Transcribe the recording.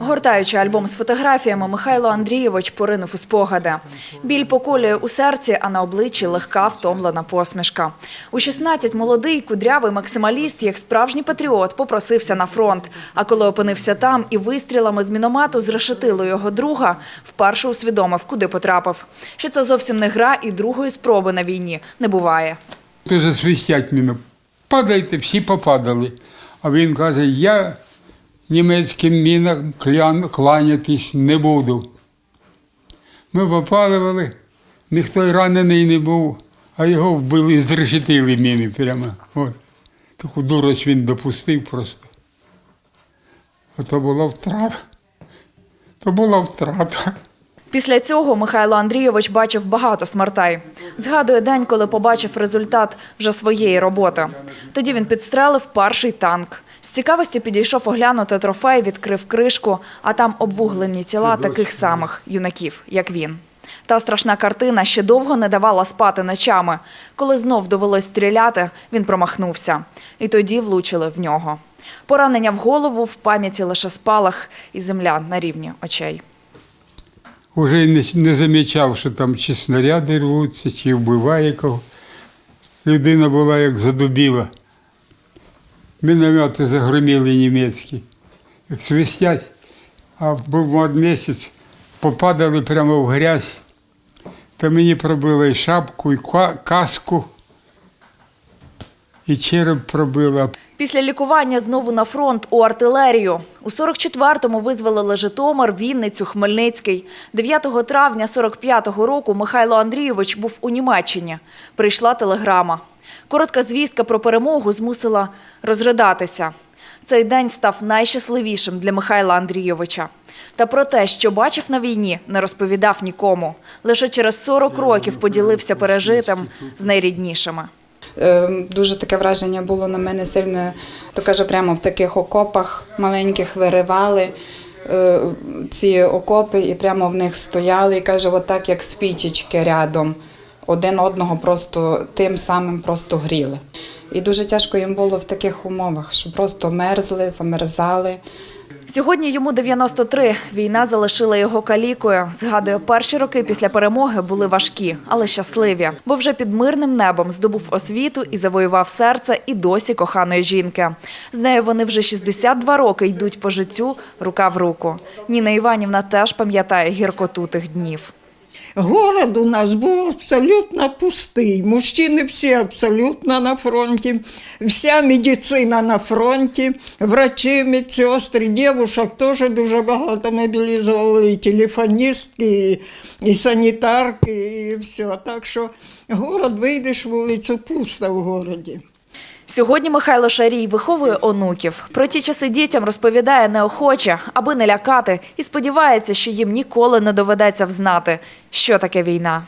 Гортаючи альбом з фотографіями, Михайло Андрійович поринув у спогади. Біль поколює у серці, а на обличчі легка втомлена посмішка. У 16 молодий кудрявий максималіст, як справжній патріот, попросився на фронт. А коли опинився там і вистрілами з міномету зрешетило його друга, вперше усвідомив, куди потрапив. Що це зовсім не гра і другої спроби на війні не буває. Дуже свистять міну. Падайте, всі попадали. А він каже, я німецьким мінам кланятись не буду. Ми попалювали, ніхто й ранений не був, а його вбили і зрешетили міни прямо. От. Таку дурость він допустив просто. А то була втрата. То була втрата. Після цього Михайло Андрійович бачив багато смертей. Згадує день, коли побачив результат вже своєї роботи. Тоді він підстрелив перший танк. З цікавості підійшов оглянути трофей, відкрив кришку, а там обвуглені тіла таких самих юнаків, як він. Та страшна картина ще довго не давала спати ночами. Коли знов довелось стріляти, він промахнувся. І тоді влучили в нього. Поранення в голову, в пам'яті лише спалах і земля на рівні очей. Уже не, не замічав, що там чи снаряди рвуться, чи вбиває кого. Людина була як задубіла. Міномети загриміли німецькі. Свистять, а був мод місяць, попадали прямо в грязь. Та мені пробило і шапку, і каску, і череп пробило. Після лікування знову на фронт у артилерію. У 44-му визволили Житомир, Вінницю, Хмельницький. 9 травня 45-го року Михайло Андрійович був у Німеччині. Прийшла телеграма. Коротка звістка про перемогу змусила розридатися. Цей день став найщасливішим для Михайла Андрійовича. Та про те, що бачив на війні, не розповідав нікому. Лише через 40 років поділився пережитим з найріднішими. Е, Дуже таке враження було на мене сильне, то каже, прямо в таких окопах маленьких виривали е, ці окопи і прямо в них стояли. І каже, отак як спічечки рядом, один одного просто тим самим просто гріли. І дуже тяжко їм було в таких умовах, що просто мерзли, замерзали. Сьогодні йому 93. Війна залишила його калікою. Згадує, перші роки після перемоги були важкі, але щасливі. Бо вже під мирним небом здобув освіту і завоював серце і досі коханої жінки. З нею вони вже 62 роки йдуть по життю рука в руку. Ніна Іванівна теж пам'ятає гіркоту тих днів. Город у нас був абсолютно пустий. Мужчини всі абсолютно на фронті, вся медицина на фронті, врачі, медсестри, дівчат теж дуже багато мобілізували, і телефоністки, і санітарки, і все. Так що город вийдеш вулицю, пусто в городі. Сьогодні Михайло Шарій виховує онуків. Про ті часи дітям розповідає неохоче, аби не лякати, і сподівається, що їм ніколи не доведеться взнати, що таке війна.